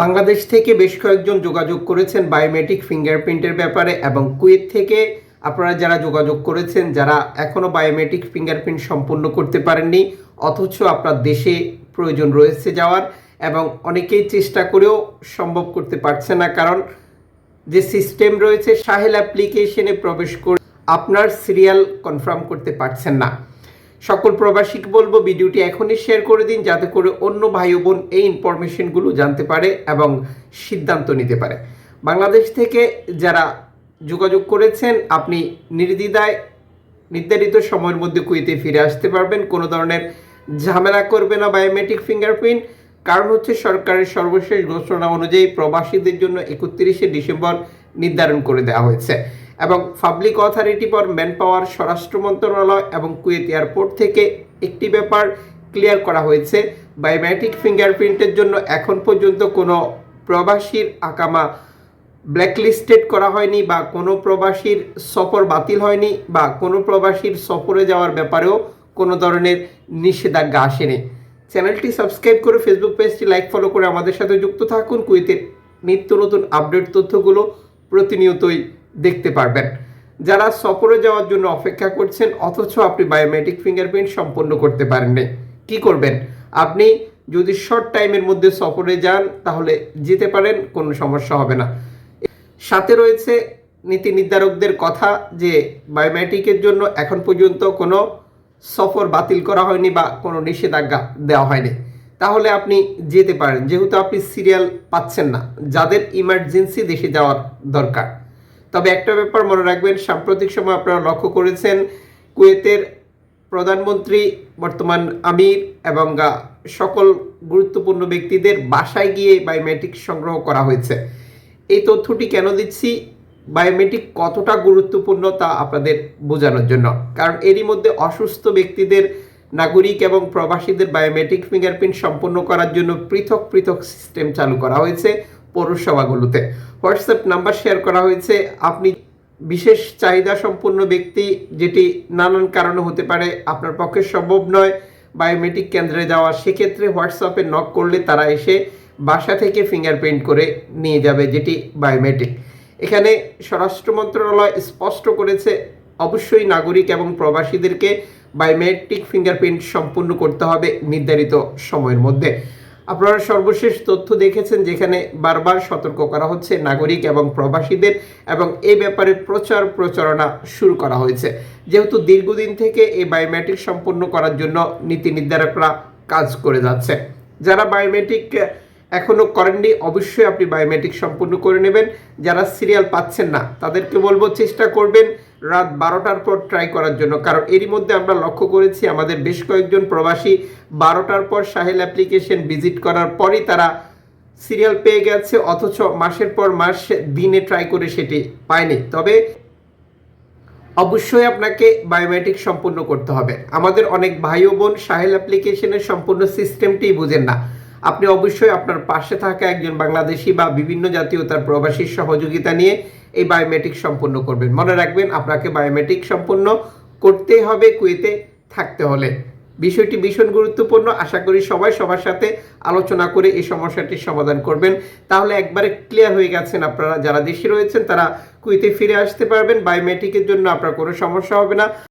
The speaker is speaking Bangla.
বাংলাদেশ থেকে বেশ কয়েকজন যোগাযোগ করেছেন বায়োমেট্রিক ফিঙ্গারপ্রিন্টের ব্যাপারে এবং কুয়েত থেকে আপনারা যারা যোগাযোগ করেছেন, যারা এখনও বায়োমেট্রিক ফিঙ্গারপ্রিন্ট সম্পূর্ণ করতে পারেননি, অথচ আপনার দেশে প্রয়োজন রয়েছে যাওয়ার এবং অনেকেই চেষ্টা করেও সম্ভব করতে পারছে না কারণ যে সিস্টেম রয়েছে, সাহেল অ্যাপ্লিকেশনে প্রবেশ করে আপনার সিরিয়াল কনফার্ম করতে পারছেন না। সকল প্রবাসীকে বলব, ভিডিওটি এখনই শেয়ার করে দিন যাতে করে অন্য ভাই বোন এই ইনফরমেশনগুলো জানতে পারে এবং সিদ্ধান্ত নিতে পারে। বাংলাদেশ থেকে যারা যোগাযোগ করেছেন, আপনি নির্দ্বিধায় নির্ধারিত সময়ের মধ্যে কুয়েতে ফিরে আসতে পারবেন। কোনো ধরনের ঝামেলা করবে না বায়োমেট্রিক ফিঙ্গারপ্রিন্ট কারণ হচ্ছে সরকারের সর্বশেষ ঘোষণা অনুযায়ী প্রবাসীদের জন্য একত্রিশে ডিসেম্বর নির্ধারণ করে দেওয়া হয়েছে। এবং public authority for man power স্বরাষ্ট্র মন্ত্রণালয় এবং কুয়েত এয়ারপোর্ট থেকে একটি ব্যাপার ক্লিয়ার করা হয়েছে। বায়োমেট্রিক ফিঙ্গারপ্রিন্টের জন্য এখন পর্যন্ত কোনো প্রবাসীর আকামা ব্ল্যাকলিস্টেড করা হয়নি বা কোনো প্রবাসীর সফর বাতিল হয়নি বা কোনো প্রবাসীর সফরে যাওয়ার ব্যাপারেও কোনো ধরনের নিষেধাজ্ঞা আসেনি। চ্যানেলটি সাবস্ক্রাইব করে ফেসবুক পেজটি লাইক ফলো করে আমাদের সাথে যুক্ত থাকুন। কুয়েতের নিত্য নতুন আপডেট তথ্যগুলো প্রতিনিয়তই দেখতে পারবেন। যারা সফরে যাওয়ার জন্য অপেক্ষা করছেন, অথচ আপনি বায়োমেট্রিক ফিঙ্গারপ্রিন্ট সম্পন্ন করতে পারেননি, কি করবেন? আপনি যদি শর্ট টাইমের মধ্যে সফরে যান, তাহলে যেতে পারেন, কোনো সমস্যা হবে না। সাথে রয়েছে নীতি নির্ধারকদের কথা যে, বায়োমেট্রিকের জন্য এখন পর্যন্ত কোনো সফর বাতিল করা হয়নি বা কোনো নিষেধাজ্ঞা দেওয়া হয়নি। তাহলে আপনি যেতে পারেন, যেহেতু আপনি সিরিয়াল পাচ্ছেন না, যাদের ইমার্জেন্সি দেশে যাওয়ার দরকার। তবে একটা ব্যাপার মনে রাখবেন, সাম্প্রতিক সময় আপনারা লক্ষ্য করেছেন, কুয়েতের প্রধানমন্ত্রী বর্তমান আমির এবং সকল গুরুত্বপূর্ণ ব্যক্তিদের বাসায় গিয়ে বায়োমেট্রিক সংগ্রহ করা হয়েছে। এই তথ্যটি কেন দিচ্ছি? বায়োমেট্রিক কতটা গুরুত্বপূর্ণ তা আপনাদের বোঝানোর জন্য। কারণ এরই মধ্যে অসুস্থ ব্যক্তিদের, নাগরিক এবং প্রবাসীদের বায়োমেট্রিক ফিঙ্গারপ্রিন্ট সম্পন্ন করার জন্য পৃথক পৃথক সিস্টেম চালু করা হয়েছে। পৌরসভাগুলোতে। হোয়াটসঅ্যাপ নাম্বার শেয়ার করা হয়েছে। আপনি বিশেষ চাহিদা সম্পন্ন ব্যক্তি, যেটি নানান কারণে হতে পারে, আপনার পক্ষে সম্ভব নয় বায়োমেট্রিক কেন্দ্রে যাওয়া, সেক্ষেত্রে হোয়াটসঅ্যাপে নক করলে তারা এসে বাসা থেকে ফিঙ্গারপ্রিন্ট করে নিয়ে যাবে যেটি বায়োমেট্রিক। এখানে স্বরাষ্ট্র মন্ত্রণালয় স্পষ্ট করেছে, অবশ্যই নাগরিক এবং প্রবাসীদেরকে বায়োমেট্রিক ফিঙ্গারপ্রিন্ট সম্পূর্ণ করতে হবে নির্ধারিত সময়ের মধ্যে। আপনারা সর্বশেষ তথ্য দেখেছেন যেখানে বারবার সতর্ক করা হচ্ছে নাগরিক এবং প্রবাসীদের এবং এ ব্যাপারে প্রচার প্রচারণা শুরু করা হয়েছে। যেহেতু দীর্ঘদিন থেকে এই বায়োমেট্রিক সম্পূর্ণ করার জন্য নীতি নির্ধারকরা কাজ করে যাচ্ছে। যারা বায়োমেট্রিক এখনও করেননি, অবশ্যই আপনি বায়োমেট্রিক সম্পূর্ণ করে নেবেন। যারা সিরিয়াল পাচ্ছেন না, তাদেরকে বলব চেষ্টা করবেন রাত বারোটার পর ট্রাই করার জন্য। কারণ এরই মধ্যে আমরা লক্ষ্য করেছি, আমাদের বেশ কয়েকজন প্রবাসী বারোটার পর সাহেল অ্যাপ্লিকেশন ভিজিট করার পরই তারা সিরিয়াল পেয়ে গেছে, অথচ মাসের পর মাস দিনে ট্রাই করে সেটি পায়নি। তবে অবশ্যই আপনাকে বায়োমেট্রিক সম্পূর্ণ করতে হবে। আমাদের অনেক ভাই ও বোন সাহেল অ্যাপ্লিকেশনের সম্পূর্ণ সিস্টেমটি বুঝেন না। আপনি অবশ্যই আপনার পাশে থাকা একজন বাংলাদেশি বা বিভিন্ন জাতীয়তার প্রবাসীর সহযোগিতা নিয়ে এই বায়োমেট্রিক সম্পূর্ণ করবেন। মনে রাখবেন, আপনাকে বায়োমেট্রিক সম্পূর্ণ করতেই হবে, কুয়েতে থাকতে হলে। বিষয়টি ভীষণ গুরুত্বপূর্ণ। আশা করি সবাই সবার সাথে আলোচনা করে এই সমস্যাটির সমাধান করবেন। তাহলে একবারে ক্লিয়ার হয়ে গেছেন আপনারা, যারা দেশে রয়েছেন, তারা কুইতে ফিরে আসতে পারবেন। বায়োমেট্রিকের জন্য আপনার কোনো সমস্যা হবে না।